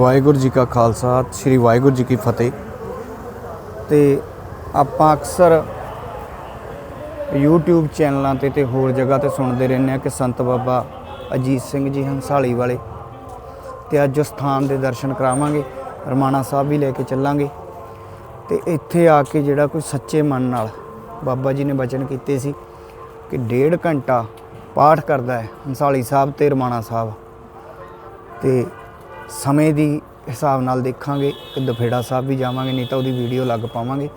ਵਾਹਿਗੁਰੂ ਜੀ ਕਾ ਖਾਲਸਾ, ਸ੍ਰੀ ਵਾਹਿਗੁਰੂ ਜੀ ਕੀ ਫਤਿਹ। ਤੇ ਆਪਾਂ ਅਕਸਰ YouTube ਚੈਨਲਾਂ ਤੇ ਤੇ ਹੋਰ ਜਗ੍ਹਾ ਤੇ ਸੁਣਦੇ ਰਹਿੰਦੇ ਆ ਕਿ ਸੰਤ ਬਾਬਾ ਅਜੀਤ ਸਿੰਘ ਜੀ ਹੰਸਾਲੀ ਵਾਲੇ। ਤੇ ਅੱਜ ਉਸ ਸਥਾਨ ਦੇ ਦਰਸ਼ਨ ਕਰਾਵਾਂਗੇ, ਰਮਾਣਾ ਸਾਹਿਬ ਵੀ ਲੈ ਕੇ ਚੱਲਾਂਗੇ। ਤੇ ਇੱਥੇ ਆ ਕੇ ਜਿਹੜਾ ਕੋਈ ਸੱਚੇ ਮਨ ਨਾਲ ਬਾਬਾ ਜੀ ਨੇ ਬਚਨ ਕੀਤੇ ਸੀ ਕਿ ਡੇਢ ਘੰਟਾ ਪਾਠ ਕਰਦਾ ਹੈ ਹੰਸਾਲੀ ਸਾਹਿਬ ਤੇ ਰਮਾਣਾ ਸਾਹਿਬ। ਤੇ ਸਮੇਂ ਦੀ ਹਿਸਾਬ ਨਾਲ ਦੇਖਾਂਗੇ ਕਿ ਦਫੇੜਾ ਸਾਹਿਬ ਵੀ ਜਾਵਾਂਗੇ, ਨਹੀਂ ਤਾਂ ਉਹਦੀ ਵੀਡੀਓ ਲੱਗ ਪਾਵਾਂਗੇ।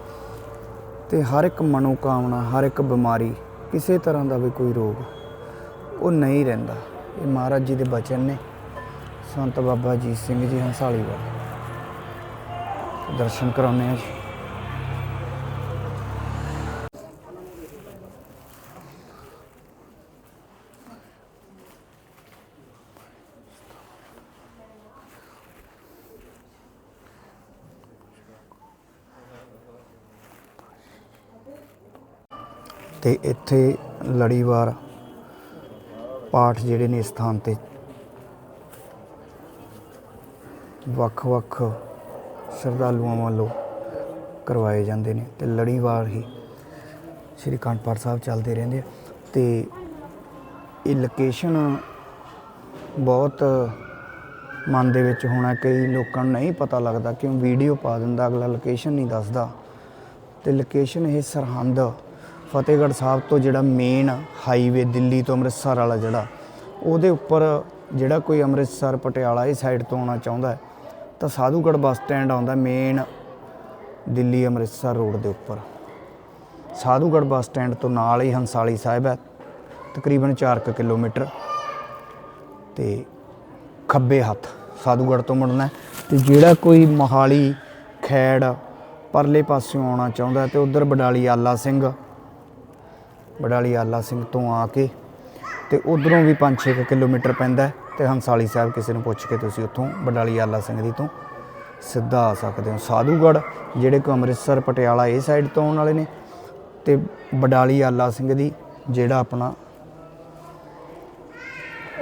ਤੇ ਹਰ ਇੱਕ ਮਨੋਕਾਮਨਾ, ਹਰ ਇੱਕ ਬਿਮਾਰੀ ਕਿਸੇ ਤਰ੍ਹਾਂ ਦਾ ਵੀ ਕੋਈ ਰੋਗ, ਉਹ ਨਹੀਂ ਰਹਿੰਦਾ। ਇਹ ਮਹਾਰਾਜ ਜੀ ਦੇ ਬਚਨ ਨੇ। ਸੰਤ ਬਾਬਾ ਅਜੀਤ ਸਿੰਘ ਜੀ ਹੰਸਾਲੀ ਵਾਲੇ। ਦਰਸ਼ਨ ਕਰਾਉਂਦੇ ਆ ਜੀ। ਤੇ ਇੱਥੇ ਲੜੀਵਾਰ ਪਾਠ ਜਿਹੜੇ ਨੇ ਇਸ ਸਥਾਨ ਤੇ ਵੱਖ-ਵੱਖ ਸ਼ਰਧਾਲੂਆਂ ਵੱਲੋਂ ਕਰਵਾਏ ਜਾਂਦੇ ਨੇ ਤੇ ਲੜੀਵਾਰ ਹੀ ਸ਼੍ਰੀ ਕਾਂਟਪਾਰ ਸਾਹਿਬ ਚੱਲਦੇ ਰਹਿੰਦੇ ਆ। ਤੇ ਇਹ ਲੋਕੇਸ਼ਨ ਬਹੁਤ ਮਨ ਦੇ ਵਿੱਚ ਹੋਣਾ, ਕਈ ਲੋਕਾਂ ਨੂੰ ਨਹੀਂ ਪਤਾ ਲੱਗਦਾ ਕਿਉਂ ਵੀਡੀਓ ਪਾ ਦਿੰਦਾ, ਅਗਲਾ ਲੋਕੇਸ਼ਨ ਨਹੀਂ ਦੱਸਦਾ। ਤੇ ਲੋਕੇਸ਼ਨ ਇਹ ਸਰਹੰਦ ਫਤਿਹਗੜ੍ਹ ਸਾਹਿਬ ਤੋਂ ਜਿਹੜਾ ਮੇਨ ਹਾਈਵੇ ਦਿੱਲੀ ਤੋਂ ਅੰਮ੍ਰਿਤਸਰ ਵਾਲਾ ਜਿਹੜਾ, ਉਹਦੇ ਉੱਪਰ ਜਿਹੜਾ ਕੋਈ ਅੰਮ੍ਰਿਤਸਰ, ਪਟਿਆਲਾ ਇਹ ਸਾਈਡ ਤੋਂ ਆਉਣਾ ਚਾਹੁੰਦਾ ਤਾਂ ਸਾਧੂਗੜ੍ਹ ਬੱਸ ਸਟੈਂਡ ਆਉਂਦਾ ਮੇਨ ਦਿੱਲੀ ਅੰਮ੍ਰਿਤਸਰ ਰੋਡ ਦੇ ਉੱਪਰ। ਸਾਧੂਗੜ੍ਹ ਬੱਸ ਸਟੈਂਡ ਤੋਂ ਨਾਲ ਹੀ ਹੰਸਾਲੀ ਸਾਹਿਬ ਹੈ, ਤਕਰੀਬਨ 4 ਕਿਲੋਮੀਟਰ, ਤੇ ਖੱਬੇ ਹੱਥ ਸਾਧੂਗੜ੍ਹ ਤੋਂ ਮੁੜਨਾ ਹੈ, ਤੇ ਜਿਹੜਾ ਕੋਈ ਮੋਹਾਲੀ ਖੈੜ ਪਰਲੇ ਪਾਸਿਓਂ ਆਉਣਾ ਚਾਹੁੰਦਾ ਤੇ ਉਧਰ ਬਡਾਲੀ ਆਲਾ ਸਿੰਘ ਬਡਾਲੀ ਆਲਾ ਸਿੰਘ ਤੋਂ ਆ ਕੇ ਤੇ ਉਧਰੋਂ ਵੀ 5-6 ਕਿਲੋਮੀਟਰ ਪੈਂਦਾ ਹੈ ਤੇ ਹੰਸਾਲੀ ਸਾਹਿਬ ਕਿਸੇ ਨੂੰ ਪੁੱਛ ਕੇ ਤੁਸੀਂ ਉੱਥੋਂ ਬਡਾਲੀ ਆਲਾ ਸਿੰਘ ਦੀ ਤੋਂ ਸਿੱਧਾ ਆ ਸਕਦੇ ਹੋ ਸਾਧੂਗੜ੍ਹ, ਜਿਹੜੇ ਕੋ ਅੰਮ੍ਰਿਤਸਰ, ਪਟਿਆਲਾ ਇਹ ਸਾਈਡ ਤੋਂ ਆਉਣ ਵਾਲੇ ਨੇ ਤੇ ਬਡਾਲੀ ਆਲਾ ਸਿੰਘ ਦੀ ਜਿਹੜਾ ਆਪਣਾ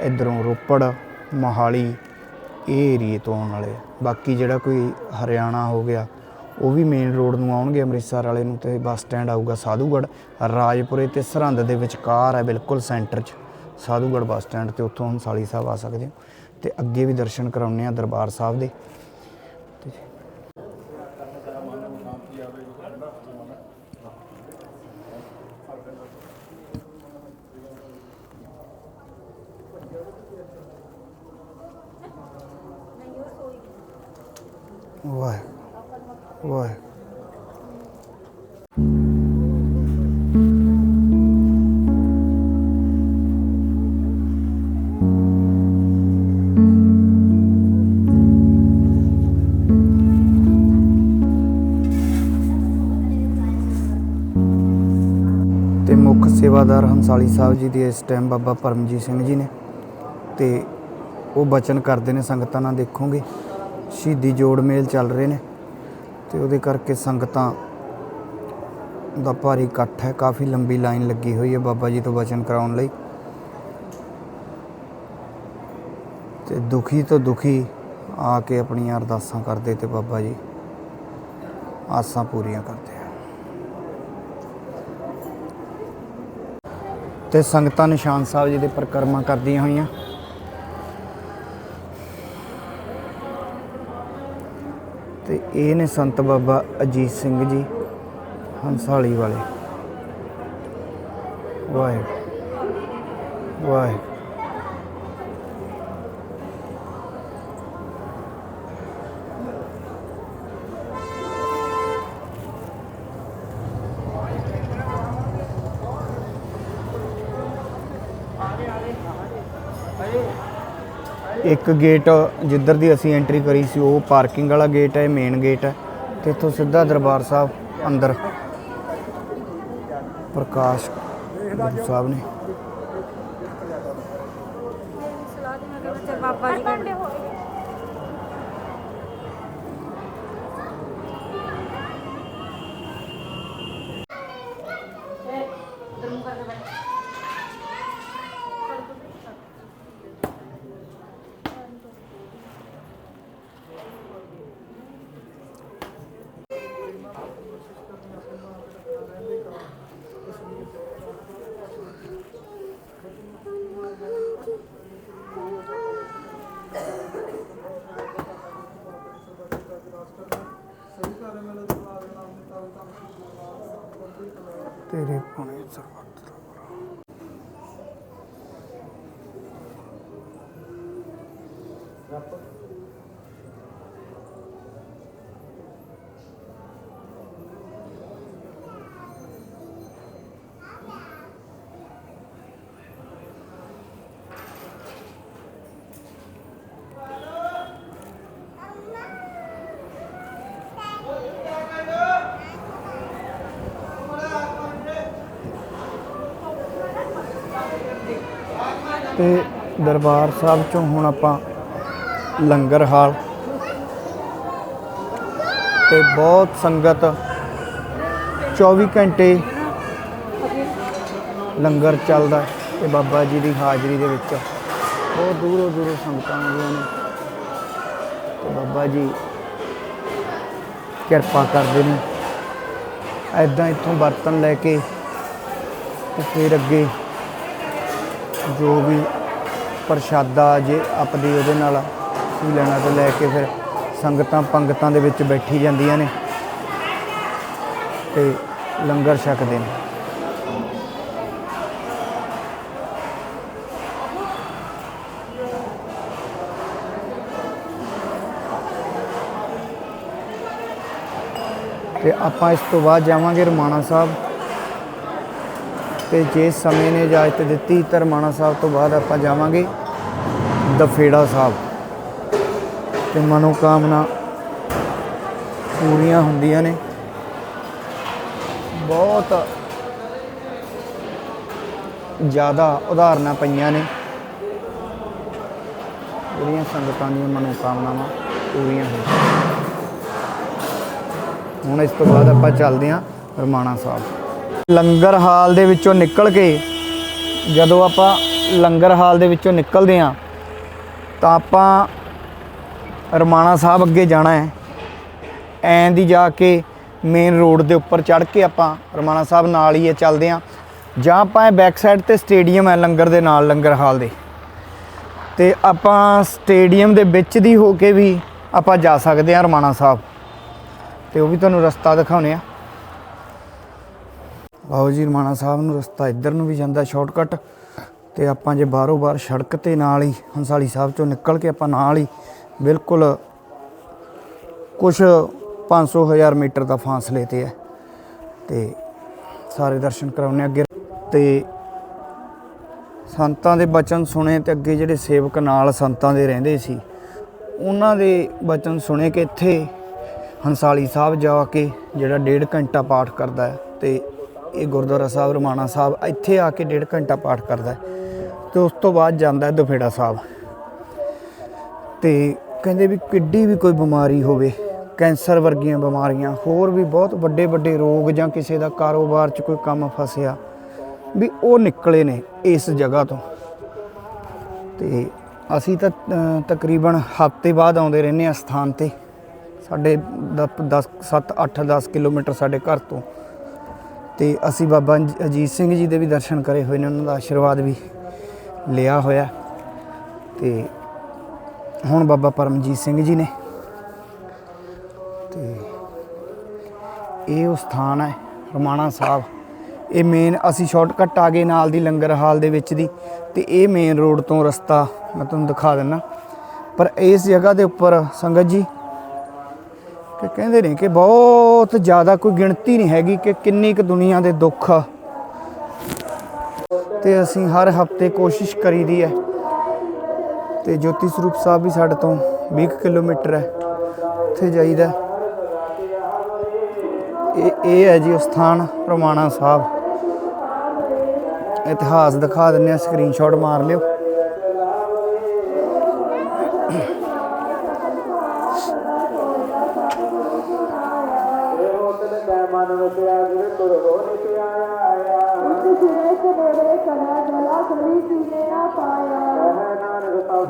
ਇਧਰੋਂ ਰੋਪੜ, ਮੋਹਾਲੀ, ਇਹ ਏਰੀਏ ਤੋਂ ਆਉਣ ਵਾਲੇ ਆ। ਬਾਕੀ ਜਿਹੜਾ ਕੋਈ ਹਰਿਆਣਾ ਹੋ ਗਿਆ ਉਹ ਵੀ ਮੇਨ ਰੋਡ ਨੂੰ ਆਉਣਗੇ, ਅੰਮ੍ਰਿਤਸਰ ਵਾਲੇ ਨੂੰ ਤੇ ਬੱਸ ਸਟੈਂਡ ਆਊਗਾ ਸਾਧੂਗੜ੍ਹ। ਰਾਜਪੁਰੇ ਤੇ ਸਰਹੰਦ ਦੇ ਵਿਚਕਾਰ ਹੈ, ਬਿਲਕੁਲ ਸੈਂਟਰ 'ਚ। ਸਾਧੂਗੜ੍ਹ ਬੱਸ ਸਟੈਂਡ ਤੇ ਉੱਥੋਂ ਹੁਣ ਸਾਲੀ ਸਾਹਿਬ ਆ ਸਕਦੇ ਹੋ। ਤੇ ਅੱਗੇ ਵੀ ਦਰਸ਼ਨ ਕਰਾਉਣੇ ਆ ਦਰਬਾਰ ਸਾਹਿਬ ਦੇ। ਸੇਵਾਦਾਰ ਹੰਸਾਲੀ ਸਾਹਿਬ ਜੀ ਦੀ ਇਸ ਟਾਈਮ ਬਾਬਾ ਪਰਮਜੀਤ ਸਿੰਘ ਜੀ ਨੇ ਤੇ ਉਹ ਬਚਨ ਕਰਦੇ ਨੇ, ਸੰਗਤਾਂ ਨਾਲ ਦੇਖੋਗੇ। ਸ਼ਹੀਦੀ ਜੋੜ ਮੇਲ ਚੱਲ ਰਹੇ ਨੇ ਤੇ ਉਹਦੇ ਕਰਕੇ ਸੰਗਤਾਂ ਦਾ ਭਾਰੀ ਇਕੱਠ ਹੈ। ਕਾਫੀ ਲੰਬੀ ਲਾਈਨ ਲੱਗੀ ਹੋਈ ਹੈ ਬਾਬਾ ਜੀ ਤੋਂ ਬਚਨ ਕਰਾਉਣ ਲਈ। ਤੇ ਦੁਖੀ ਤੋਂ ਦੁਖੀ ਆ ਕੇ ਆਪਣੀਆਂ ਅਰਦਾਸਾਂ ਕਰਦੇ ਤੇ ਬਾਬਾ ਜੀ ਆਸਾਂ ਪੂਰੀਆਂ ਕਰਦੇ ਤੇ ਸੰਗਤਾਂ ਨਿਸ਼ਾਨ ਸਾਹਿਬ ਜੀ ਦੇ ਪਰਿਕਰਮਾ ਕਰਦੀਆਂ ਹੋਈਆਂ। ਤੇ ਇਹ ਨੇ ਸੰਤ ਬਾਬਾ ਅਜੀਤ ਸਿੰਘ ਜੀ, ਹੰਸਾਲੀ ਵਾਲੇ। ਵਾਹਿਗੁਰੂ ਵਾਹਿਗੁਰੂ। ਇੱਕ ਗੇਟ ਜਿੱਧਰ ਦੀ ਅਸੀਂ ਐਂਟਰੀ ਕਰੀ ਸੀ, ਉਹ ਪਾਰਕਿੰਗ ਵਾਲਾ ਗੇਟ ਹੈ ਮੇਨ ਗੇਟ ਹੈ ਤੇ ਇੱਥੋਂ ਸਿੱਧਾ ਦਰਬਾਰ ਸਾਹਿਬ ਅੰਦਰ ਪ੍ਰਕਾਸ਼ ਗੁਰੂ ਸਾਹਿਬ ਨੇ ਸਲਾਹ ਦੇ ਨਾਲ ਬੱਚੇ ਬਾਬਾ ਜੀ ਕਹਿੰਦੇ ਤੇਰੇ ਪਾਣੇ ਸਰਬੱਤ ਦਾ ਭਲਾ। ਤੇ ਦਰਬਾਰ ਸਾਹਿਬ ਚੋਂ ਹੁਣ ਆਪਾਂ ਲੰਗਰ ਹਾਲ ਤੇ ਬਹੁਤ ਸੰਗਤ 24 ਘੰਟੇ ਲੰਗਰ ਚੱਲਦਾ ਹੈ ਤੇ ਬਾਬਾ ਜੀ ਦੀ ਹਾਜ਼ਰੀ ਦੇ ਵਿੱਚ। ਬਹੁਤ ਦੂਰੋਂ ਦੂਰੋਂ ਸੰਗਤਾਂ ਆਉਂਦੀਆਂ ਨੇ। ਤੇ ਬਾਬਾ ਜੀ ਕਿਰਪਾ ਕਰਦੇ ਨੇ। ਐਦਾਂ ਇੱਥੋਂ ਬਰਤਨ ਲੈ ਕੇ ਤੇ ਫਿਰ ਅੱਗੇ ਜੋ ਵੀ ਪ੍ਰਸ਼ਾਦਾ ਜੇ ਆਪਦੀ ਉਹਦੇ ਨਾਲ ਕੀ ਲੈਣਾ ਤੇ ਲੈ ਕੇ ਫਿਰ ਸੰਗਤਾਂ ਪੰਗਤਾਂ ਦੇ ਵਿੱਚ ਬੈਠੀ ਜਾਂਦੀਆਂ ਨੇ ਤੇ ਲੰਗਰ ਛਕਦੇ ਨੇ। ਤੇ ਆਪਾਂ ਇਸ ਤੋਂ ਬਾਅਦ ਜਾਵਾਂਗੇ ਰਮਾਣਾ ਸਾਹਿਬ। ਤੇ ਜੇ ਸਮੇਂ ਨੇ ਇਜਾਜ਼ਤ ਦਿੱਤੀ ਤਾਂ ਰਮਾਣਾ ਸਾਹਿਬ ਤੋਂ ਬਾਅਦ ਆਪਾਂ ਜਾਵਾਂਗੇ ਦਫੇੜਾ ਸਾਹਿਬ। ਤੇ ਮਨੋਕਾਮਨਾ ਪੂਰੀਆਂ ਹੁੰਦੀਆਂ ਨੇ। ਬਹੁਤ ਜ਼ਿਆਦਾ ਉਦਾਹਰਨਾਂ ਪਈਆਂ ਨੇ। ਜਿਹੜੀਆਂ ਸੰਗਤਾਂ ਦੀਆਂ ਮਨੋਕਾਮਨਾਵਾਂ ਪੂਰੀਆਂ ਹੋਈਆਂ। ਹੁਣ ਇਸ ਤੋਂ ਬਾਅਦ ਆਪਾਂ ਚੱਲਦੇ ਹਾਂ ਰਮਾਣਾ ਸਾਹਿਬ। ਲੰਗਰ ਹਾਲ ਦੇ ਵਿੱਚੋਂ ਨਿਕਲ ਕੇ ਜਦੋਂ ਆਪਾਂ ਲੰਗਰ ਹਾਲ ਦੇ ਵਿੱਚੋਂ ਨਿਕਲਦੇ ਹਾਂ, ਤਾਂ ਆਪਾਂ ਰਮਾਣਾ ਸਾਹਿਬ ਅੱਗੇ ਜਾਣਾ ਹੈ। ਐਂ ਦੀ ਜਾ ਕੇ ਮੇਨ ਰੋਡ ਦੇ ਉੱਪਰ ਚੜ੍ਹ ਕੇ ਆਪਾਂ ਰਮਾਣਾ ਸਾਹਿਬ ਨਾਲ ਹੀ ਇਹ ਚੱਲਦੇ ਹਾਂ। ਜਾਂ ਆਪਾਂ ਇਹ ਬੈਕ ਸਾਈਡ ਤੇ ਸਟੇਡੀਅਮ ਹੈ ਲੰਗਰ ਦੇ ਨਾਲ, ਲੰਗਰ ਹਾਲ ਦੇ। ਤੇ ਆਪਾਂ ਸਟੇਡੀਅਮ ਦੇ ਵਿੱਚ ਦੀ ਹੋ ਕੇ ਵੀ ਆਪਾਂ ਜਾ ਸਕਦੇ ਹਾਂ ਰਮਾਣਾ ਸਾਹਿਬ। ਤੇ ਉਹ ਵੀ ਤੁਹਾਨੂੰ ਰਸਤਾ ਦਿਖਾਉਨੇ ਆ ਆਓ ਜੀ, ਰਮਾਣਾ ਸਾਹਿਬ ਨੂੰ ਰਸਤਾ ਇੱਧਰ ਨੂੰ ਵੀ ਜਾਂਦਾ ਸ਼ਾਰਟਕਟ ਤੇ ਆਪਾਂ ਜੇ ਬਾਹਰੋਂ ਬਾਹਰ ਸੜਕ ਤੇ ਨਾਲ ਹੀ ਹੰਸਾਲੀ ਸਾਹਿਬ ਚੋਂ ਨਿਕਲ ਕੇ ਆਪਾਂ ਨਾਲ ਹੀ ਬਿਲਕੁਲ ਕੁਝ 500 1000 ਮੀਟਰ ਦਾ ਫਾਸਲੇ ਤੇ ਹੈ ਤੇ ਸਾਰੇ ਦਰਸ਼ਨ ਕਰਾਉਣੇ ਅੱਗੇ। ਤੇ ਸੰਤਾਂ ਦੇ ਬਚਨ ਸੁਣੇ ਤੇ ਅੱਗੇ ਜਿਹੜੇ ਸੇਵਕ ਨਾਲ ਸੰਤਾਂ ਦੇ ਰਹਿੰਦੇ ਸੀ, ਉਹਨਾਂ ਦੇ ਬਚਨ ਸੁਣੇ ਕਿ ਇੱਥੇ ਹੰਸਾਲੀ ਸਾਹਿਬ ਜਾ ਕੇ ਜਿਹੜਾ ਡੇਢ ਘੰਟਾ ਪਾਠ ਕਰਦਾ ਹੈ ਤੇ ਇਹ ਗੁਰਦੁਆਰਾ ਸਾਹਿਬ, ਰਮਾਣਾ ਸਾਹਿਬ, ਇੱਥੇ ਆ ਕੇ ਡੇਢ ਘੰਟਾ ਪਾਠ ਕਰਦਾ ਹੈ ਤੇ ਉਸ ਤੋਂ ਬਾਅਦ ਜਾਂਦਾ ਹੈ ਦੁਫੇੜਾ ਸਾਹਿਬ। ਤੇ ਕਹਿੰਦੇ ਵੀ ਕਿੱਡੀ ਵੀ ਕੋਈ ਬਿਮਾਰੀ ਹੋਵੇ, ਕੈਂਸਰ ਵਰਗੀਆਂ ਬਿਮਾਰੀਆਂ, ਹੋਰ ਵੀ ਬਹੁਤ ਵੱਡੇ ਵੱਡੇ ਰੋਗ ਜਾਂ ਕਿਸੇ ਦਾ ਕਾਰੋਬਾਰ 'ਚ ਕੋਈ ਕੰਮ ਫਸਿਆ, ਵੀ ਉਹ ਨਿਕਲੇ ਨੇ ਇਸ ਜਗ੍ਹਾ ਤੋਂ। ਤੇ ਅਸੀਂ ਤਾਂ ਤਕਰੀਬਨ ਹਫ਼ਤੇ ਬਾਅਦ ਆਉਂਦੇ ਰਹਿੰਦੇ ਆ ਸਥਾਨ ਤੇ। ਸਾਡੇ 10 7 8 10 ਕਿਲੋਮੀਟਰ ਸਾਡੇ ਘਰ ਤੋਂ। ਤੇ ਅਸੀਂ ਬਾਬਾ ਅਜੀਤ ਸਿੰਘ ਜੀ ਦੇ ਵੀ ਦਰਸ਼ਨ ਕਰੇ ਹੋਏ ਨੇ, ਉਹਨਾਂ ਦਾ ਆਸ਼ੀਰਵਾਦ ਵੀ ਲਿਆ ਹੋਇਆ। ਤੇ ਹੁਣ ਬਾਬਾ ਪਰਮਜੀਤ ਸਿੰਘ ਜੀ ਨੇ। ਤੇ ਇਹ ਉਹ ਸਥਾਨ ਹੈ, ਰਮਾਣਾ ਸਾਹਿਬ। ਇਹ ਮੇਨ ਅਸੀਂ ਸ਼ਾਰਟਕਟ ਆ ਗਏ ਨਾਲ ਦੀ ਲੰਗਰ ਹਾਲ ਦੇ ਵਿੱਚ ਦੀ, ਤੇ ਇਹ ਮੇਨ ਰੋਡ ਤੋਂ ਰਸਤਾ ਮੈਂ ਤੁਹਾਨੂੰ ਦਿਖਾ ਦਿੰਨਾ। ਪਰ ਇਸ ਜਗ੍ਹਾ ਦੇ ਉੱਪਰ ਸੰਗਤ ਜੀ ਕਿ ਕਹਿੰਦੇ ਨੇ ਕਿ ਬਹੁਤ ਜ਼ਿਆਦਾ ਕੋਈ ਗਿਣਤੀ ਨਹੀਂ ਹੈਗੀ ਕਿ ਕਿੰਨੀ ਕੁ ਦੁਨੀਆ ਦੇ ਦੁੱਖ ਆ। ਤੇ ਅਸੀਂ ਹਰ ਹਫ਼ਤੇ ਕੋਸ਼ਿਸ਼ ਕਰੀਦੀ ਹੈ। ਤੇ ਜੋਤੀ ਸਰੂਪ ਸਾਹਿਬ ਵੀ ਸਾਡੇ ਤੋਂ 20 ਕੁ ਕਿਲੋਮੀਟਰ ਹੈ। ਉੱਥੇ ਜਾਈਦਾ। ਇਹ ਇਹ ਹੈ ਜੀ ਉਹ ਸਥਾਨ ਰਮਾਣਾ ਸਾਹਿਬ। ਇਤਿਹਾਸ ਦਿਖਾ ਦਿੰਨੇ ਆ ਸਕਰੀਨਸ਼ਾਟ ਮਾਰ ਲਿਓ।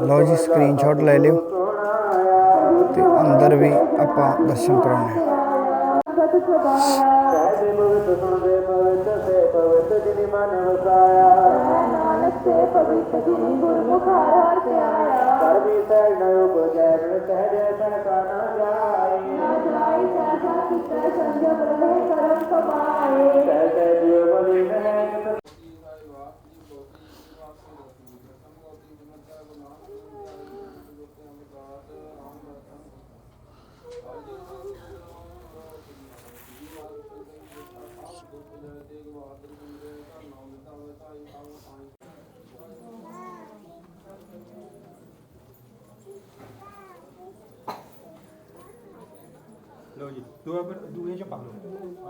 ਲਓ ਜੀ ਸਕਰੀਨਸ਼ਾਟ ਲੈ ਲਿਓ ਤੇ ਅੰਦਰ ਵੀ ਆਪਾਂ ਦਰਸ਼ਨ ਕਰਾਉਣੇ ਆ। ਲਓ ਜੀ ਦੂਆ ਪਰ ਦੂਏ ਚ ਪਾ ਲਓ ਆ ਲੀਕ ਜਿਹਾ ਹੋ ਗਿਆ ਕੀ ਹੋਰ ਆਹ- ਆਹ ਅੱਗੇ ਪਾ ਲਓ।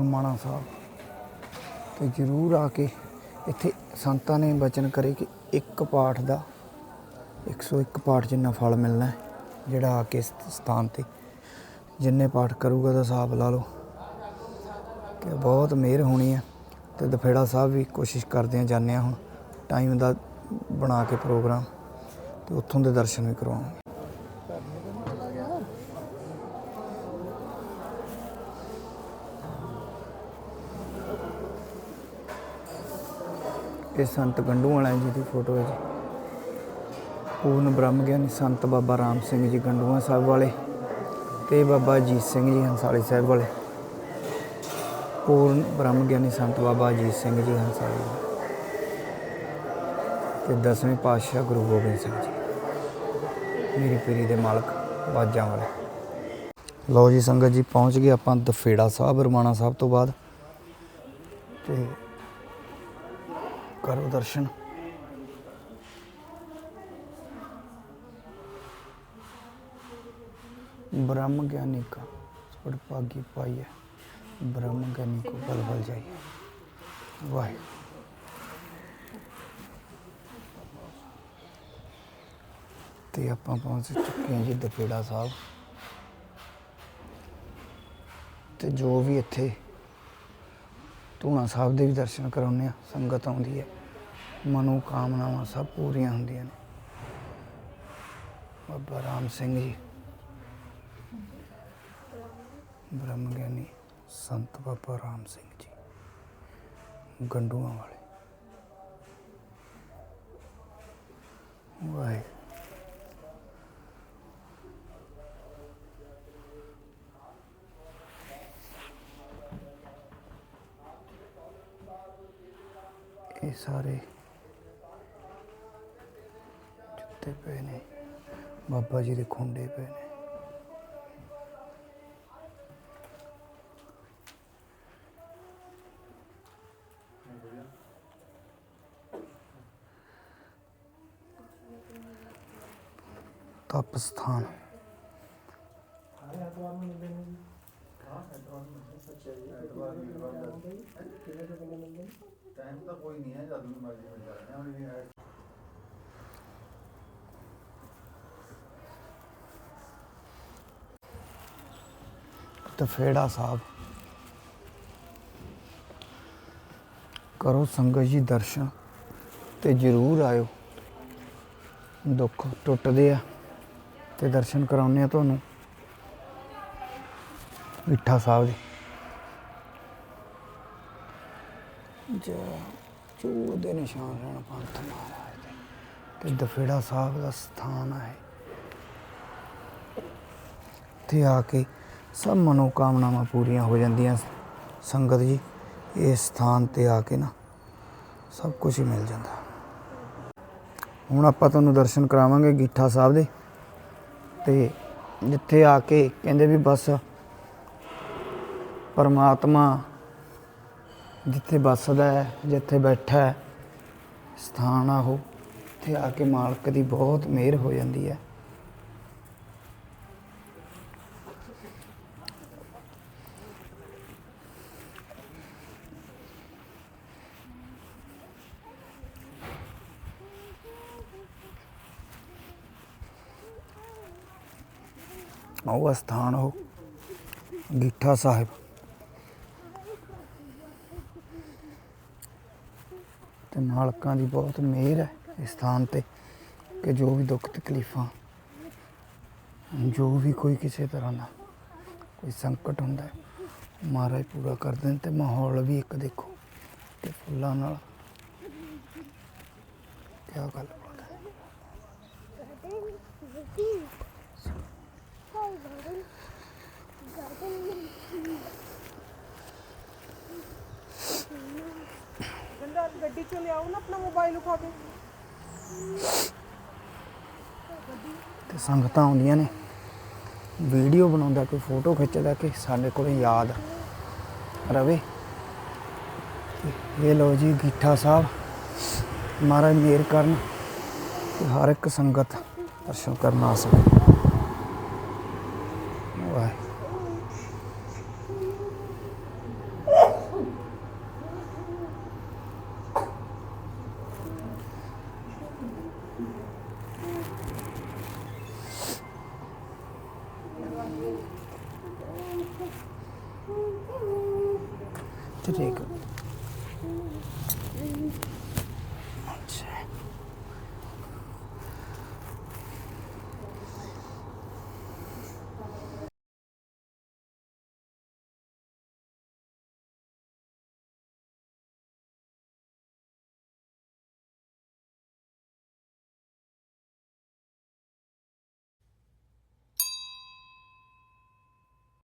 ਰਮਾਣਾ ਸਾਹਿਬ। ਤੇ ਜਰੂਰ ਆ ਕੇ ਇੱਥੇ ਸੰਤਾਂ ਨੇ ਬਚਨ ਕਰੇ ਕਿ ਇੱਕ ਪਾਠ ਦਾ 101 ਪਾਠ ਜਿੰਨਾ ਫਲ ਮਿਲਣਾ ਹੈ, ਜਿਹੜਾ ਆ ਕੇ ਇਸ ਸਥਾਨ ਤੇ ਜਿੰਨੇ ਪਾਠ ਕਰੂਗਾ ਤਾਂ ਹਿਸਾਬ ਲਾ ਲਓ। ਕਿ ਬਹੁਤ ਮਿਹਰ ਹੋਣੀ ਹੈ। ਤੇ ਦਫੇੜਾ ਸਾਹਿਬ ਵੀ ਕੋਸ਼ਿਸ਼ ਕਰਦੇ ਆ, ਜਾਂਦੇ ਆ ਹੁਣ। ਟਾਈਮ ਦਾ ਬਣਾ ਕੇ ਪ੍ਰੋਗਰਾਮ। ਤੇ ਉੱਥੋਂ ਦੇ ਦਰਸ਼ਨ ਵੀ ਕਰਵਾਉਂਗੇ ਇਹ ਸੰਤ ਗੰਡੂ ਵਾਲਾ ਜੀ ਦੀ ਫੋਟੋ ਹੈ ਜੀ। ਪੂਰਨ ਬ੍ਰਹਮ ਗਿਆਨੀ ਸੰਤ ਬਾਬਾ ਰਾਮ ਸਿੰਘ ਜੀ ਗੰਡੂਆ ਸਾਹਿਬ ਵਾਲੇ ਤੇ ਬਾਬਾ ਅਜੀਤ ਸਿੰਘ ਜੀ ਹੰਸਾਲੀ ਸਾਹਿਬ ਵਾਲੇ। ਪੂਰਨ ਬ੍ਰਹਮ ਗਿਆਨੀ ਸੰਤ ਬਾਬਾ ਅਜੀਤ ਸਿੰਘ ਜੀ ਹੰਸਾਲੀ ਵਾਲੇ ਤੇ ਦਸਵੇਂ ਪਾਤਸ਼ਾਹ ਗੁਰੂ ਗੋਬਿੰਦ ਸਿੰਘ ਜੀ। ਮੇਰੀ ਪੀਰੀ ਦੇ ਮਾਲਕ ਬਾਜਾਂ ਵਾਲੇ। ਲਓ ਜੀ ਸੰਗਤ ਜੀ, ਪਹੁੰਚ ਗਏ ਆਪਾਂ ਦਫੇੜਾ ਸਾਹਿਬ, ਰਮਾਣਾ ਸਾਹਿਬ ਤੋਂ ਬਾਅਦ। ਤੇ ਕਰੋ ਦਰਸ਼ਨ ब्रह्म ज्ञानी का सौभाग्य पाइए ब्रह्म ज्ञानी को बल बल जाइए वाह ਤੇ ਆਪਾਂ ਪਹੁੰਚ ਚੁੱਕੇ ਹਾਂ ਜੀ ਦਪੇੜਾ ਸਾਹਿਬ ਤੇ ਜੋ ਵੀ ਇੱਥੇ ਧੂਣਾ ਸਾਹਿਬ ਦੇ ਵੀ ਦਰਸ਼ਨ ਕਰਾਉਂਦੇ ਆ ਸੰਗਤ ਆਉਂਦੀ ਹੈ ਮਨੋ ਕਾਮਨਾਵਾਂ ਸਭ ਪੂਰੀਆਂ ਹੁੰਦੀਆਂ ਨੇ। ਬਾਬਾ ਰਾਮ ਸਿੰਘ ਜੀ ਬ੍ਰਹਮ ਗਿਆਨੀ ਸੰਤ ਬਾਬਾ ਰਾਮ ਸਿੰਘ ਜੀ, ਗੰਡੂਆਂ ਵਾਲੇ। ਵਾਹਿ ਇਹ ਸਾਰੇ ਜੁੱਤੇ ਪਏ ਨੇ ਬਾਬਾ ਜੀ ਦੇ ਖੁੰਡੇ ਪਏ ਨੇ ਤਪ ਸਥਾਨ ਟਾਈਮ ਤਾਂ ਕੋਈ ਨਹੀਂ ਹੈ ਜਦ ਵੀ ਮਰਜ਼ੀ ਮਿਲ ਜਾਣਾ ਹੁਣ ਤਫੇੜਾ ਸਾਹਿਬ। ਕਰੋ ਸੰਗਤ ਜੀ ਦਰਸ਼ਨ ਤੇ ਜਰੂਰ ਆਇਓ। ਦੁੱਖ ਟੁੱਟਦੇ ਆ ਤੇ ਦਰਸ਼ਨ ਕਰਾਉਂਦੇ ਆ ਤੁਹਾਨੂੰ। ਮਿੱਠਾ ਸਾਹਿਬ ਦੇ ਜੈ ਚੂੜ ਦੇ ਨਿਸ਼ਾਨ ਰਹਿਣ ਪੰਥ ਮਹਾਰਾਜ ਦੇ। ਤੇ ਦਫੇੜਾ ਸਾਹਿਬ ਦਾ ਸਥਾਨ ਹੈ ਤੇ ਆ ਕੇ ਸਭ ਮਨੋਕਾਮਨਾਵਾਂ ਪੂਰੀਆਂ ਹੋ ਜਾਂਦੀਆਂ ਸੰਗਤ ਜੀ ਇਸ ਸਥਾਨ ਤੇ ਆ ਕੇ ਨਾ ਸਭ ਕੁਝ ਹੀ ਮਿਲ ਜਾਂਦਾ। ਹੁਣ ਆਪਾਂ ਤੁਹਾਨੂੰ ਦਰਸ਼ਨ ਕਰਾਵਾਂਗੇ ਗੀਠਾ ਸਾਹਿਬ ਦੇ। ਤੇ ਜਿੱਥੇ ਆ ਕੇ ਕਹਿੰਦੇ ਵੀ ਬਸ ਪਰਮਾਤਮਾ ਜਿੱਥੇ ਵੱਸਦਾ ਹੈ, ਜਿੱਥੇ ਬੈਠਾ ਹੈ, ਸਥਾਨ ਆ ਉਹ ਤੇ ਆ ਕੇ ਮਾਲਕ ਦੀ ਬਹੁਤ ਮਿਹਰ ਹੋ ਜਾਂਦੀ ਹੈ। ਉਹ ਅਸਥਾਨ ਉਹ ਗਿੱਠਾ ਸਾਹਿਬ। ਤੇ ਮਾਲਕਾਂ ਦੀ ਬਹੁਤ ਮਿਹਰ ਹੈ ਇਸ ਸਥਾਨ ਤੇ ਕਿ ਜੋ ਵੀ ਦੁੱਖ ਤਕਲੀਫਾਂ, ਜੋ ਵੀ ਕੋਈ ਕਿਸੇ ਤਰ੍ਹਾਂ ਦਾ ਕੋਈ ਸੰਕਟ ਹੁੰਦਾ ਹੈ, ਮਹਾਰਾਜ ਪੂਰਾ ਕਰ ਦੇਣ ਤੇ ਮਾਹੌਲ ਵੀ ਇੱਕ ਦੇਖੋ ਤੇ ਫੁੱਲਾਂ ਨਾਲ। ਕੀ ਗੱਲ ਬਾਤ ਹੈ ਕਹਿੰਦਾ ਗੱਡੀ ਚੋਂ ਲਿਆਓ ਨਾ ਮੋਬਾਈਲ ਉਠਾ ਤੇ ਸੰਗਤਾਂ ਆਉਂਦੀਆਂ ਨੇ। ਵੀਡੀਓ ਬਣਾਉਂਦਾ, ਕੋਈ ਫੋਟੋ ਖਿੱਚਦਾ ਕਿ ਸਾਡੇ ਕੋਲ ਯਾਦ ਰਵੇ। ਤੇ ਇਹ ਲੋ ਜੀ ਗੀਠਾ ਸਾਹਿਬ, ਮਹਾਰਾਜ ਮੇਰ ਕਰਨ ਹਰ ਇੱਕ ਸੰਗਤ ਦਰਸ਼ਨ ਕਰਨ ਆ ਸਕੇ ਵਾਹ ਠੀਕ ਹੈ